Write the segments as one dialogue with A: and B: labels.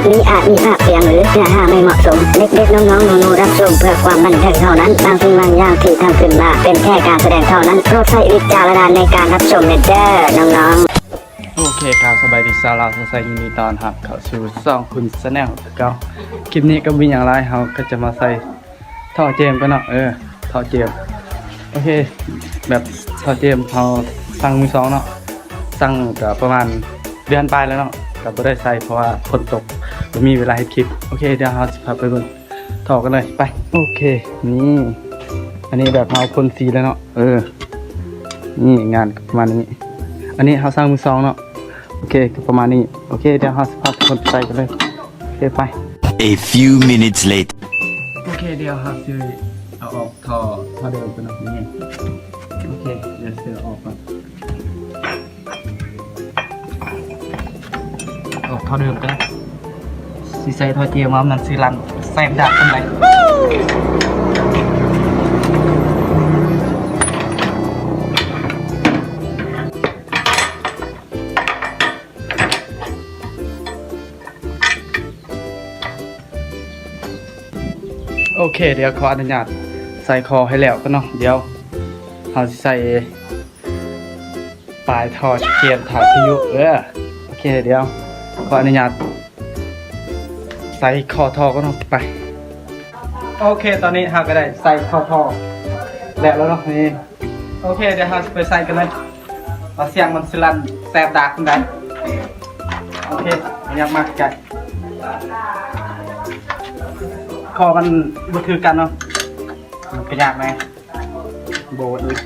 A: ปนี้อาจมีภาพเสียงหรือเนื้อหาไม่เหมาะสม เด็กๆน้องๆหนูๆรับชมเพื่อความบันเทิงเท่านั้นบางสิ่งบางอย่างที่ทำขึ้นมาเป็นแค่การแสดงเท่านั้นโปรดใช้วิจารณญาณในการรับชมเด้อน้องๆ
B: โอเคครับสบายดีสาวเราสดใสยินดีตอนครับ เขาสู่ซ่องคุณสแนลเก่าคลิปนี้ก็มีอย่างไรเราก็จะมาใส่ท่อเจมกันเนาะเออท่อเจมโอเค แบบท่อเจมเราสั่งมือสองเนาะสั่งกับประมาณ เดือนปลายแล้วเนาะก็บ่ได้ใส่เพราะว่าฝนตกบ่มีเวลาให้คลิป โอเค เดี๋ยวเราจะพาไปเบิ่งท่อกันเลยไป โอเค นี่ อันนี้แบบเราพ่นสีแล้วเนาะเออ นี่งานประมาณนี้ อันนี้เขาสร้างมือสองเนาะโอเคก็ประมาณนี้โอเคเดี๋ยวเราสภาพคนใส่กันเลยโอเคไป
C: A few minutes later.
B: โอเคเดี๋ยวเราจะเอาออกท่อท่อเดิมกันเนาะนี่โอเคเดี๋ยวเสือออกก่อน ออกท่อเดิมกันสีใส่ท่อเจียมามันสีลันใส่ดักกันเลยโอเค เดี๋ยวขออนุญาตใส่คอให้แล้วกันเนาะเดี๋ยวเราจะใส่ปลายท่อเกียนถ่ายพายุเออโอเคเดี๋ยว ขออนุญาตใส่คอทอก็ต้องไป โอเค ตอนนี้เราก็ได้ใส่คอทอแล้วแล้วเนาะนี่โอเค เดี๋ยวเราจะไปใส่กันเลยเอาเสียงมันสลันแสบดากกันได้โอเคมันยากมากไกลคอมันบ่คือกันเนาะมันก็ยากไหมโบดเลย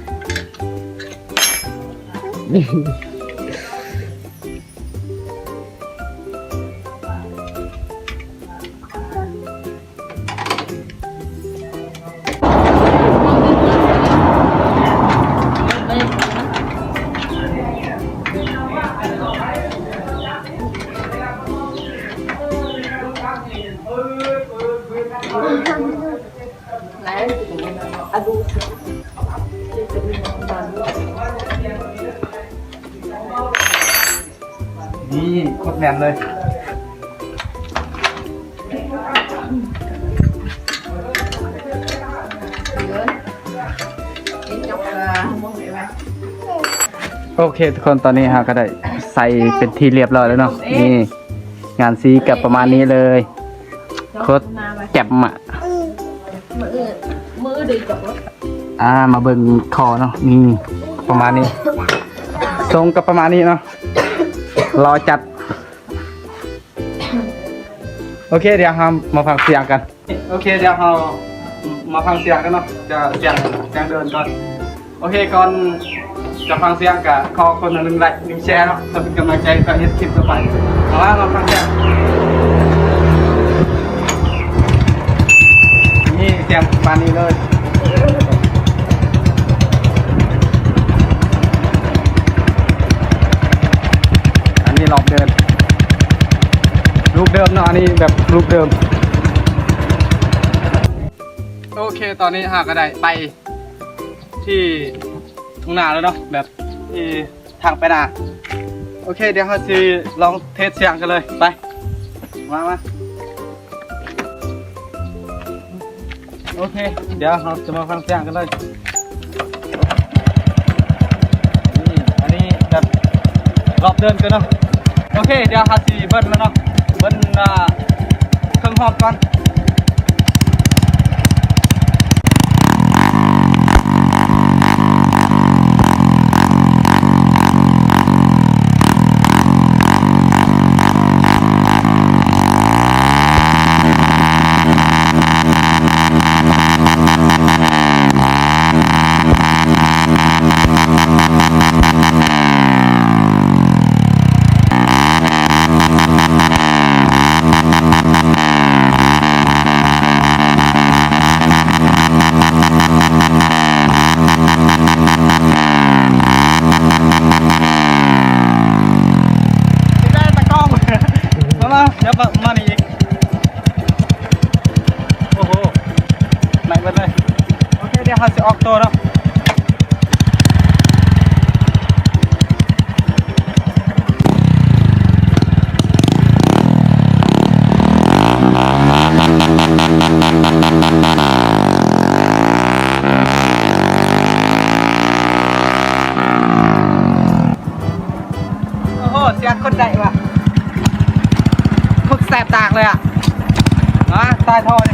B: นี่โคตรแมนเลยโอเคทุกคนตอนนี้ฮะก็ได้ใส่เป็นที่เรียบร้อยแล้วเนาะนี่ งานซีกับประมาณนี้เลยโคตรแจ่มอะ
D: ดีกับ
B: อ่ามาเบิ่งคอเนาะนี่ประมาณนี้ทรงก็ประมาณนี้เนาะรอจัด โอเคเดี๋ยวเรามาฟังเสียงกัน โอเคเดี๋ยวเรามาฟังเสียงกันเนาะจะเสียงเสียงเดินก่อนโอเคก่อนจะฟังเสียงกับขอคนหนึ่งไลค์หนึ่งแชร์เนาะเพื่อเป็นกำลังใจกับเฮ็ดคลิปต่อไปเอาละมาฟังเสียง ยงประมาณนี้เลยอันนี้รอบเดินรูปเดิมเนาะอันนี้แบบรูปเดิม โอเคตอนนี้หาก็ได้ไปที่ทุ่งนาแล้วเนาะแบบที่ทางไปนาโอเค เดี๋ยวเราจะลองเทสเสียงกันเลยไป มามา โอเค เดี๋ยวเราจะมาฟังเสียงกันเลยนี่อันนี้แบบรอบเดินกันเนาะ โอเค เดี๋ยวหาสีเบิ้ลแล้วเนาะ เบิ้ลเครื่องหอบก่อน เลยอะนะใต้ท่อเนี่ย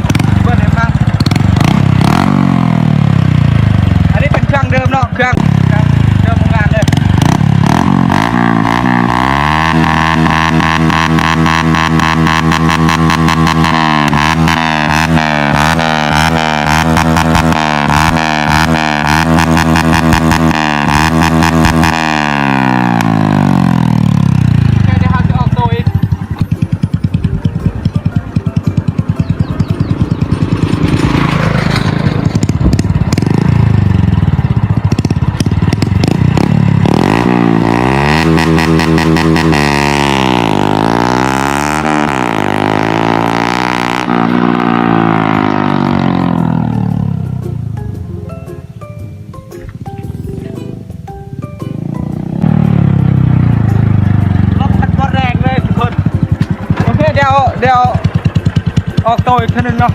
B: ออกตัวอีกทีนึงเนาะ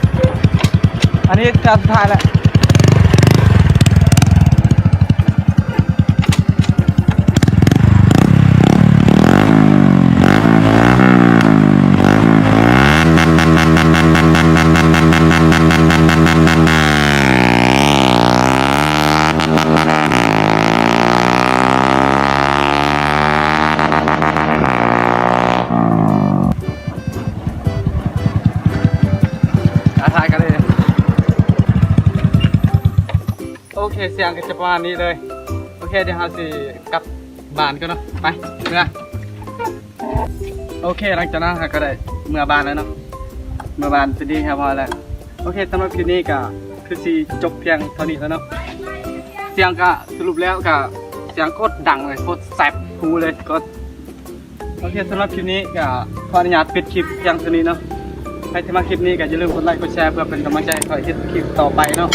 B: อันนี้จะสุดท้ายแหละ โอเคเสียงก็จะประมาณนี้เลย โอเคเดี๋ยวเราสิกลับบ้านกันเนาะไปเมื่อโอเคหลังจากนั้นเราก็ได้เมื่อบ้านแล้วเนาะเมื่อบ้านเป็นดีครับพอแล้วโอเคสำหรับคลิปนี้ก็คือสีจบเพียงเท่านี้แล้วเนาะเสียงก็สรุปแล้วก็เสียงโคตรดังเลยโคตรแสบหูเลยก็โอเคสำหรับคลิปนี้ก็ขออนุญาตปิดคลิปเพียงเท่านี้เนาะใครที่มาคลิปนี้ก็อย่าลืมกดไลค์กดแชร์เพื่อเป็นกำลังใจให้คอยคลิปต่อไปเนาะ